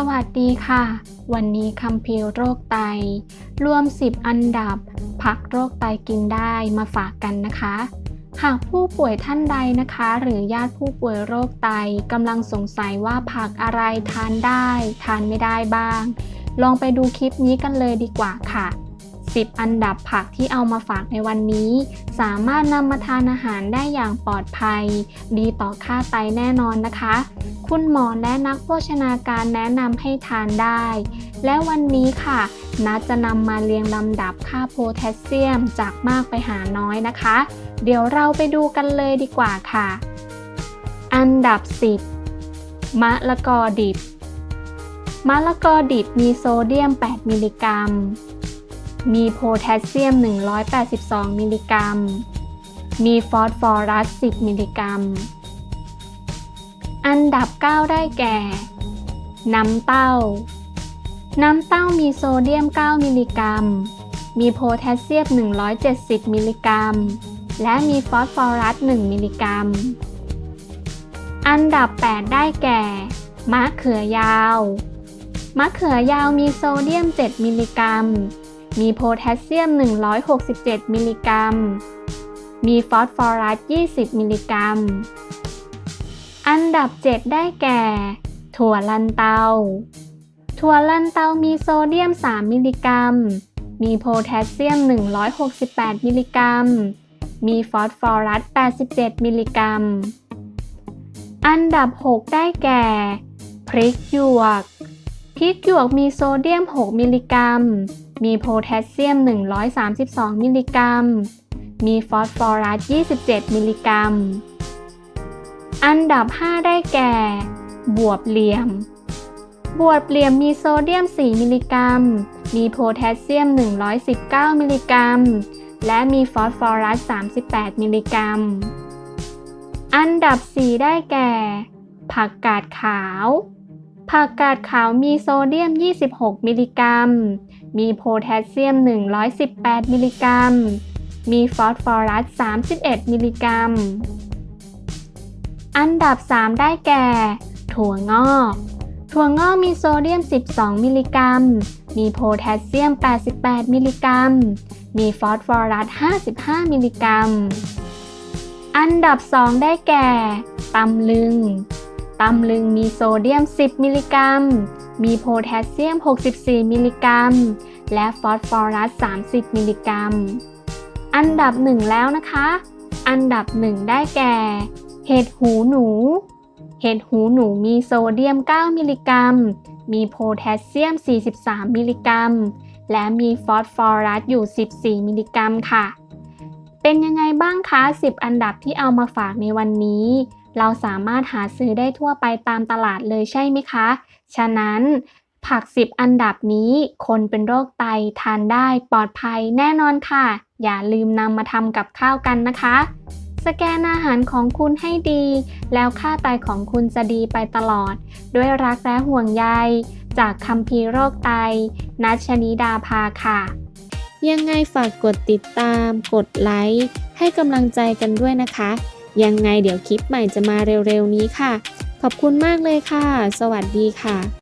สวัสดีค่ะ วันนี้คัมภีโรคไต รวม 10 อันดับพักโรคไตกินได้มาฝากกันนะคะ หากผู้ป่วยท่านใดนะคะ หรือญาติผู้ป่วยโรคไตกำลังสงสัยว่าผักอะไรทานได้ ทานไม่ได้บ้าง ลองไปดูคลิปนี้กันเลยดีกว่าค่ะ 10 อันดับผักที่เอามาฝากในวันนี้ สามารถนำมาทานอาหารได้อย่างปลอดภัย ดีต่อค่าไตแน่นอนนะคะ คุณหมอและนักโภชนาการแนะนำให้ทานได้ และวันนี้ค่ะ นัดจะนำมาเรียงลำดับค่าโพแทสเซียมจากมากไปหาน้อยนะคะ เดี๋ยวเราไปดูกันเลยดีกว่าค่ะ อันดับ 10 มะละกอดิบ มะละกอดิบมีโซเดียม 8 มิลลิกรัม มีโพแทสเซียม 182 มิลลิกรัม มีฟอสฟอรัส 10 มิลลิกรัม อันดับ 9 ได้แก่ น้ำเต้า น้ำเต้ามีโซเดียม 9 มิลลิกรัม มีโพแทสเซียม 170 มิลลิกรัม และมีฟอสฟอรัส 1 มิลลิกรัม อันดับ 8 ได้แก่ มะเขือยาว มะเขือยาวมีโซเดียม 7 มิลลิกรัม มีโพแทสเซียม 167 มิลลิกรัม มีฟอสฟอรัส 20 มิลลิกรัม อันดับ 7 ได้แก่ ถั่วลันเตา ถั่วลันเตามีโซเดียม 3 มิลลิกรัม มีโพแทสเซียม 168 มิลลิกรัม มีฟอสฟอรัส 87 มิลลิกรัม อันดับ 6 ได้แก่ พริกหยวก พริกหยวกมีโซเดียม 6 มิลลิกรัม มีโพแทสเซียม 132 มิลลิกรัม มีฟอสฟอรัส 27 มิลลิกรัม อันดับ 5 ได้แก่ บวบเหลี่ยม บวบเหลี่ยมมีโซเดียม 4 มิลลิกรัม มีโพแทสเซียม 119 มิลลิกรัม และมีฟอสฟอรัส 38 มิลลิกรัม อันดับ 4 ได้แก่ ผักกาดขาว ผักกาดขาวมีโซเดียม 26 มิลลิกรัม มีโพแทสเซียม 118 มิลลิกรัม มีฟอสฟอรัส 31 มิลลิกรัม อันดับ 3 ได้แก่ ถั่วงอก ถั่วงอกมีโซเดียม 12 มิลลิกรัม มีโพแทสเซียม 88 มิลลิกรัม มีฟอสฟอรัส 55 มิลลิกรัม อันดับ 2 ได้แก่ตำลึงตำลึงมีโซเดียม 10 มิลลิกรัม มีโพแทสเซียม 64 มิลลิกรัม และฟอสฟอรัส 30 มิลลิกรัม อันดับ 1 แล้วนะคะ อันดับ 1 ได้แก่ เห็ดหูหนู เห็ดหูหนูมีโซเดียม 9 มิลลิกรัม มีโพแทสเซียม 43 มิลลิกรัม และมีฟอสฟอรัสอยู่ 14 มิลลิกรัมค่ะ เป็นยังไงบ้างคะ 10 อันดับที่เอามาฝากในวันนี้ เราสามารถหาซื้อได้ทั่วไปตามตลาดเลยใช่ไหมคะ ฉะนั้นผัก 10 อันดับนี้ คนเป็นโรคไตทานได้ปลอดภัยแน่นอนค่ะ อย่าลืมนำมาทำกับข้าวกันนะคะ สแกนอาหารของคุณให้ดี แล้วค่าไตของคุณจะดีไปตลอด ด้วยรักและห่วงใย จากคัมภีโรคไต นัชนิดาภาค่ะ ยังไงฝากกดติดตาม กดไลค์ ให้กำลังใจกันด้วยนะคะ ยังไงเดี๋ยวคลิปใหม่จะมาเร็วๆนี้ค่ะ ขอบคุณมากเลยค่ะ สวัสดีค่ะ